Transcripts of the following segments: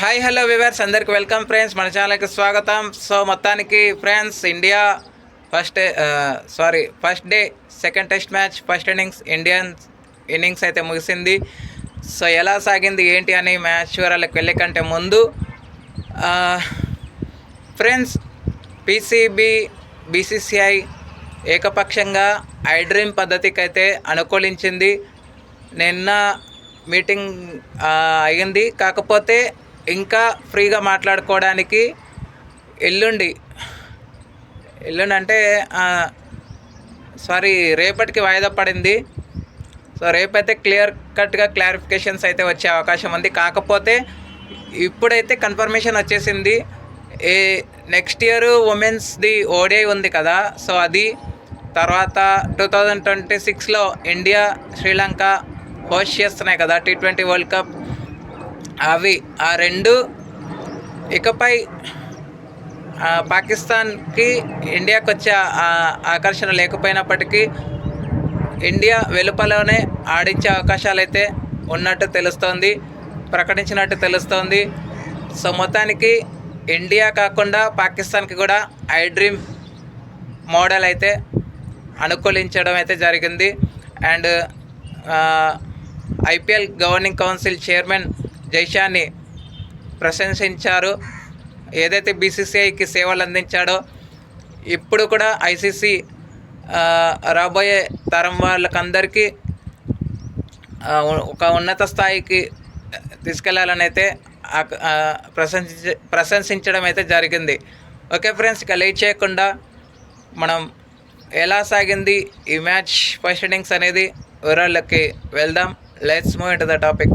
Hi hello viewers అందరికి welcome friends మన ఛానల్కి స్వాగతం. సో మొత్తానికి friends India first sorry first day second test match first innings Indian innings అయితే ముగిసింది. సో ఎలా సాగింది ఏంటి అని మ్యాచ్ వివరాలకు వెళ్ళే కంటే ముందు ఫ్రెండ్స్ పీసీబీ బీసీసీఐ ఏకపక్షంగా ఐ డ్రీమ్ పద్ధతికి అయితే అనుకూలించింది. నిన్న మీటింగ్ uh, అయింది కాకపోతే ఇంకా ఫ్రీగా మాట్లాడుకోవడానికి ఎల్లుండి. ఎల్లుండి అంటే సారీ రేపటికి వాయిదా పడింది. సో రేపైతే క్లియర్ కట్గా క్లారిఫికేషన్స్ అయితే వచ్చే అవకాశం ఉంది. కాకపోతే ఇప్పుడైతే కన్ఫర్మేషన్ వచ్చేసింది. ఏ నెక్స్ట్ ఇయర్ ఉమెన్స్ది ఓడిఐ ఉంది కదా సో అది తర్వాత టూ థౌజండ్ ట్వంటీ సిక్స్లో ఇండియా శ్రీలంక హోస్ట్ చేస్తున్నాయి కదా టీ ట్వంటీ వరల్డ్ కప్. అవి ఆ రెండు ఇకపై పాకిస్తాన్కి ఇండియాకు వచ్చే ఆకర్షణ లేకపోయినప్పటికీ ఇండియా వెలుపలనే ఆడించే అవకాశాలు అయితే ఉన్నట్టు తెలుస్తోంది ప్రకటించినట్టు తెలుస్తోంది. సో మొత్తానికి ఇండియా కాకుండా పాకిస్తాన్కి కూడా ఐ డ్రీమ్ మోడల్ అయితే అనుకూలించడం అయితే జరిగింది and IPL governing council chairman జైషాన్ని ప్రశంసించారు. ఏదైతే బీసీసీఐకి సేవలు అందించాడో ఇప్పుడు కూడా ఐసీసీ రాబోయే తరం వాళ్ళకందరికీ ఒక ఉన్నత స్థాయికి తీసుకెళ్ళాలని అయితే ప్రశంసించ ప్రశంసించడం అయితే జరిగింది. ఓకే ఫ్రెండ్స్ ఇక లేట్ చేయకుండా మనం ఎలా సాగింది ఈ మ్యాచ్ ఫస్ట్ ఇన్నింగ్స్ అనేది వివరాల్లోకి వెళ్దాం. Let's move in the topic.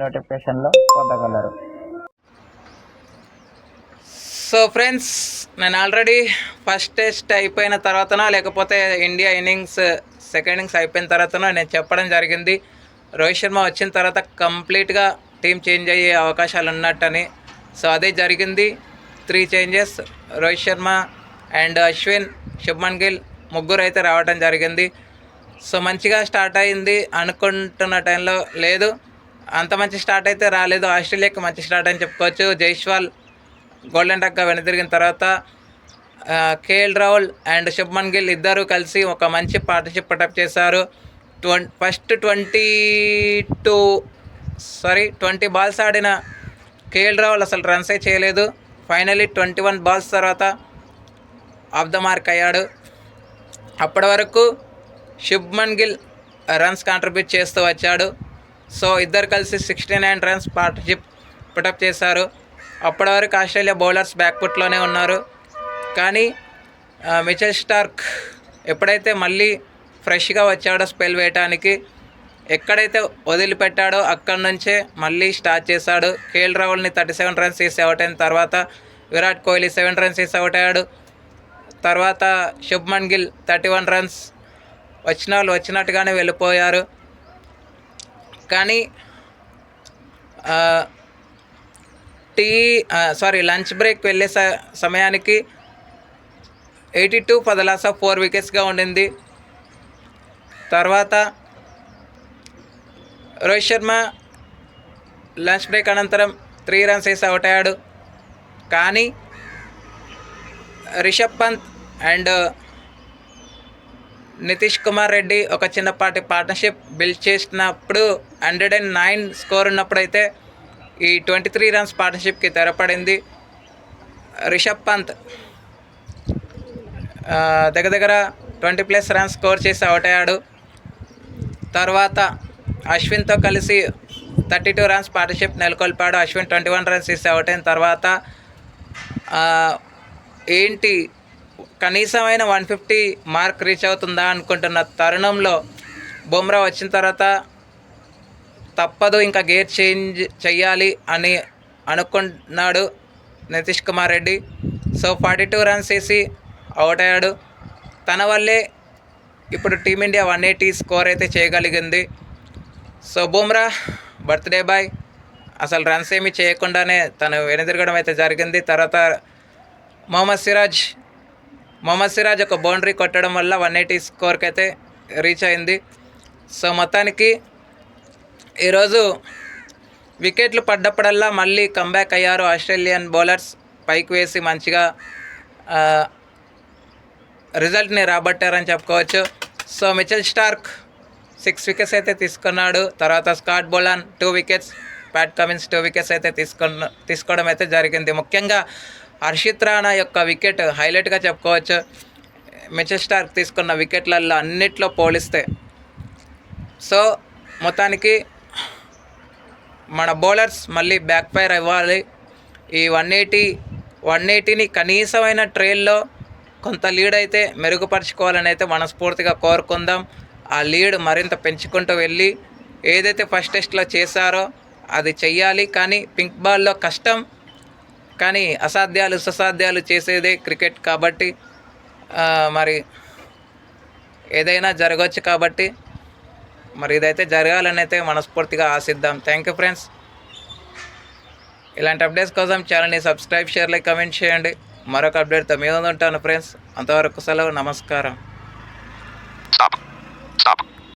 నోటిఫికేషన్లో పొందగలరు. సో ఫ్రెండ్స్ నేను ఆల్రెడీ ఫస్ట్ టెస్ట్ అయిపోయిన తర్వాతన లేకపోతే ఇండియా ఇన్నింగ్స్ సెకండ్ ఇన్నింగ్స్ అయిపోయిన తర్వాతన నేను చెప్పడం జరిగింది. రోహిత్ శర్మ వచ్చిన తర్వాత కంప్లీట్గా టీం చేంజ్ అయ్యే అవకాశాలు ఉన్నట్టని. సో అదే జరిగింది. Three changes Rohit Sharma and Ashwin Shubman Gill ముగ్గురు అయితే రావడం జరిగింది. సో మంచిగా స్టార్ట్ అయింది అనుకుంటున్న టైంలో లేదు. అంత మంచి స్టార్ట్ అయితే రాలేదు. ఆస్ట్రేలియాకి మంచి స్టార్ట్ అని చెప్పుకోవచ్చు. జైష్వాల్ గోల్డెన్ డక్గా వెనుదిరిగిన తర్వాత కేఎల్ రాహుల్ అండ్ శుభ్మన్ గిల్ ఇద్దరు కలిసి ఒక మంచి పార్ట్నర్షిప్ పటప్ చేశారు. Twenty first twenty two sorry twenty balls ఆడిన కేఎల్ రాహుల్ అసలు రన్సే చేయలేదు. ఫైనలీ ట్వంటీ వన్ బాల్స్ తర్వాత ఆఫ్ ద మార్క్ అయ్యాడు. అప్పటి వరకు శుభ్మన్ గిల్ రన్స్ కాంట్రిబ్యూట్ చేస్తూ వచ్చాడు. సో ఇద్దరు కలిసి sixty nine runs partnership put up చేశారు. అప్పటి వరకు ఆస్ట్రేలియా బౌలర్స్ బ్యాక్ఫుట్లోనే ఉన్నారు. కానీ మిచెల్ స్టార్క్ ఎప్పుడైతే మళ్ళీ ఫ్రెష్గా వచ్చాడో స్పెల్ వేయటానికి ఎక్కడైతే వదిలిపెట్టాడో అక్కడి నుంచే మళ్ళీ స్టార్ట్ చేశాడు. కేఎల్ రాహుల్ని థర్టీ సెవెన్ రన్స్ తీసి అవుట్ అయిన తర్వాత విరాట్ కోహ్లీ సెవెన్ రన్స్ తీసి అవుట్ అయ్యాడు. తర్వాత Shubman Gill thirty one runs వచ్చిన వాళ్ళు వచ్చినట్టుగానే వెళ్ళిపోయారు. కానీ టీ సారీ లంచ్ బ్రేక్ వెళ్ళే స- సమయానికి ఎయిటీ టూ పదలాస ఫోర్ వికెట్స్గా ఉండింది. తర్వాత రోహిత్ శర్మ లంచ్ బ్రేక్ అనంతరం త్రీ రన్స్ వేసి అవుట్ అయ్యాడు. కానీ రిషబ్ పంత్ అండ్ నితీష్ కుమార్ రెడ్డి ఒక చిన్నపాటి పార్ట్నర్షిప్ బిల్డ్ చేసినప్పుడు హండ్రెడ్ అండ్ నైన్ స్కోర్ ఉన్నప్పుడైతే ఈ ట్వంటీ త్రీ రన్స్ పార్ట్నర్షిప్కి తెరపడింది. రిషబ్ పంత్ దగ్గర దగ్గర ట్వంటీ ప్లస్ రన్స్ స్కోర్ చేసి అవుట్ అయ్యాడు. తర్వాత అశ్విన్తో కలిసి థర్టీ టూ రన్స్ పార్ట్నర్షిప్ నెలకొల్పాడు. అశ్విన్ ట్వంటీ వన్ రన్స్ ఇస్తే అవుట్ అయిన తర్వాత ఏంటి కనీసమైన వన్ ఫిఫ్టీ మార్క్ రీచ్ అవుతుందా అనుకుంటున్న తరుణంలో బుమ్రా వచ్చిన తర్వాత తప్పదు ఇంకా గేర్ చేంజ్ చేయాలి అని అనుకున్నాడు Nitish Kumar Reddy. So forty two runs వేసి అవుట్ అయ్యాడు. తన వల్లే ఇప్పుడు టీమిండియా వన్ ఎయిటీ స్కోర్ అయితే చేయగలిగింది. So Bumrah birthday boy. అసలు రన్స్ ఏమి చేయకుండానే తను వెనుదిరగడం అయితే జరిగింది. తర్వాత మొహమ్మద్ సిరాజ్ మొహమ్మద్ సిరాజ్ ఒక బౌండరీ కొట్టడం వల్ల వన్ ఎయిటీ స్కోర్కి అయితే రీచ్ అయింది. సో మొత్తానికి ఈరోజు వికెట్లు పడ్డప్పుడల్లా మళ్ళీ కంబ్యాక్ అయ్యారు ఆస్ట్రేలియన్ బౌలర్స్. పైకి వేసి మంచిగా రిజల్ట్ని రాబట్టారని చెప్పుకోవచ్చు. So Mitchell Starc six wickets అయితే తీసుకున్నాడు. తర్వాత Scott Boland two wickets Pat Cummins two wickets అయితే తీసుకున్న తీసుకోవడం అయితే జరిగింది. ముఖ్యంగా హర్షిత్ రాణా యొక్క వికెట్ హైలైట్గా చెప్పుకోవచ్చు. మిచెల్ స్టార్క్ తీసుకున్న వికెట్లలో అన్నిట్లో పోలిస్తే. సో మొత్తానికి మన బౌలర్స్ మళ్ళీ బ్యాక్ ఫైర్ ఇవ్వాలి ఈ వన్ ఎయిటీ వన్ ఎయిటీని కనీసమైన ట్రైల్లో కొంత లీడ్ అయితే మెరుగుపరుచుకోవాలని అయితే మనస్ఫూర్తిగా కోరుకుందాం. ఆ లీడ్ మరింత పెంచుకుంటూ వెళ్ళి ఏదైతే ఫస్ట్ టెస్ట్లో చేశారో అది చెయ్యాలి. కానీ పింక్ బాల్లో కష్టం. కానీ అసాధ్యాలు సుసాధ్యాలు చేసేదే క్రికెట్ కాబట్టి మరి ఏదైనా జరగవచ్చు కాబట్టి మరి ఇదైతే జరగాలని అయితే మనస్ఫూర్తిగా ఆశిద్దాం థ్యాంక్ యూ ఫ్రెండ్స్ ఇలాంటి అప్డేట్స్ కోసం ఛానల్ని సబ్స్క్రైబ్ షేర్ లైక్ కమెంట్ చేయండి మరొక అప్డేట్తో మీద ఉంటాను ఫ్రెండ్స్ అంతవరకు సెలవు నమస్కారం Stop. Stop.